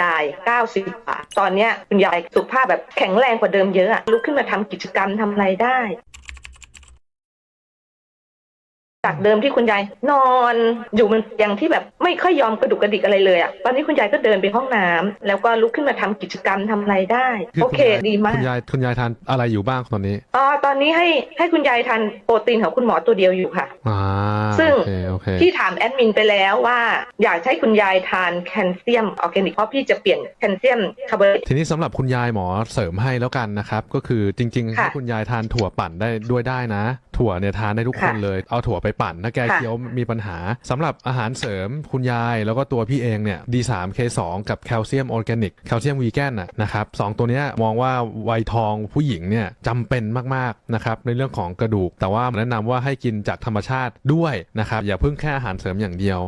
ยาย 90 บาท ตอนเนี้ยคุณยายสุขภาพแบบแข็งแรงกว่าเดิมเยอะอะลุกขึ้นมาทำกิจกรรมทำอะไรได้ จากเดิมที่คุณยายนอนอยู่มันอย่างที่แบบไม่ค่อยยอมกระดุกกระดิกอะไรเลยอะตอนนี้คุณยายก็เดินไปห้องน้ำแล้วก็ลุกขึ้นมาทำกิจกรรมทำอะไรได้ โอเค ณยายดีมาก คุณยายคุณยายทานอะไรอยู่บ้างตอนนี้อ๋อตอนนี้ให้ให้คุณยายทานโปรตีนของคุณหมอตัวเดียวอยู่ค่ะ อ่าซึ่ง โอเคโอเคพี่ถามแอดมินไปแล้วว่าอยากให้คุณยายทานแคลเซียมออร์แกนิกเพราะพี่จะเปลี่ยนแคลเซียมคาร์โบไฮเดรตทีนี้สำหรับคุณยายหมอเสริมให้แล้วกันนะครับ ก็คือจริงๆค่ะ ให้คุณยายทานถั่วปั่นได้ด้วยได้นะถั่วเนี่ยทานได้ทุกคนค่ะเลย เอาถั่วไปปั่น ถ้าแกค่ะเคี้ยวมีปัญหาสำหรับอาหารเสริมคุณยายแล้วก็ตัวพี่เองเนี่ย D3 K2 กับแคลเซียมออร์แกนิกแคลเซียมวีแกนนะนะครับสองตัวเนี้ยมองว่าวัยทองผู้หญิงเนี่ยจำเป็นมากๆนะครับในเรื่องของกระดูก แต่ว่าแนะนำว่าให้กินจากธรรมชาติด้วยนะครับอย่าเพิ่งแค่อาหารเสริมอย่างเดียว